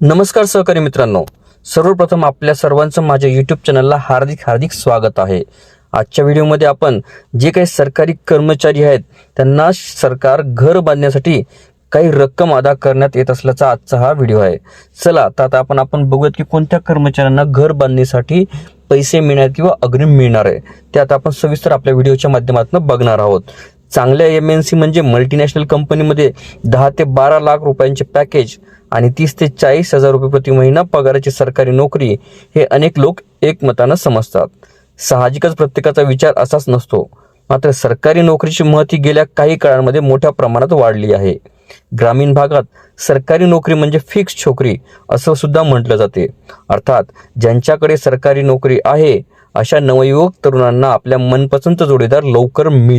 नमस्कार सहकारी मित्रांनो. सर्वप्रथम आपल्या सर्वांचं माझ्या यूट्यूब चॅनलला हार्दिक हार्दिक स्वागत आहे. आजच्या व्हिडिओमध्ये आपण जे काही सरकारी कर्मचारी आहेत त्यांना सरकार घर बांधण्यासाठी काही रक्कम अदा करण्यात येत असल्याचा आजचा हा व्हिडिओ आहे. चला तर आता आपण आपण बघूयात की कोणत्या कर्मचाऱ्यांना घर बांधणीसाठी पैसे मिळणार किंवा अग्रिम मिळणार आहे. ते आता आपण सविस्तर आपल्या व्हिडिओच्या माध्यमातून बघणार आहोत. चांगल्या एम एन सी म्हणजे मल्टीनॅशनल कंपनीमध्ये दहा ते बारा लाख रुपयांचे पॅकेज आणि तीस ते चाळीस हजार रुपये प्रति महिना पगाराची सरकारी नोकरी हे अनेक लोक एकमतानं समजतात. साहजिकच प्रत्येकाचा विचार असाच नसतो. मात्र सरकारी नोकरीची महती गेल्या काही काळांमध्ये मोठ्या प्रमाणात वाढली आहे. ग्रामीण भागात सरकारी नोकरी म्हणजे फिक्स छोकरी असं सुद्धा म्हटलं जाते. अर्थात ज्यांच्याकडे सरकारी नोकरी आहे अशा नवयुवक तरुणांना आपल्या मनपसंत जोडीदार लवकर मिळ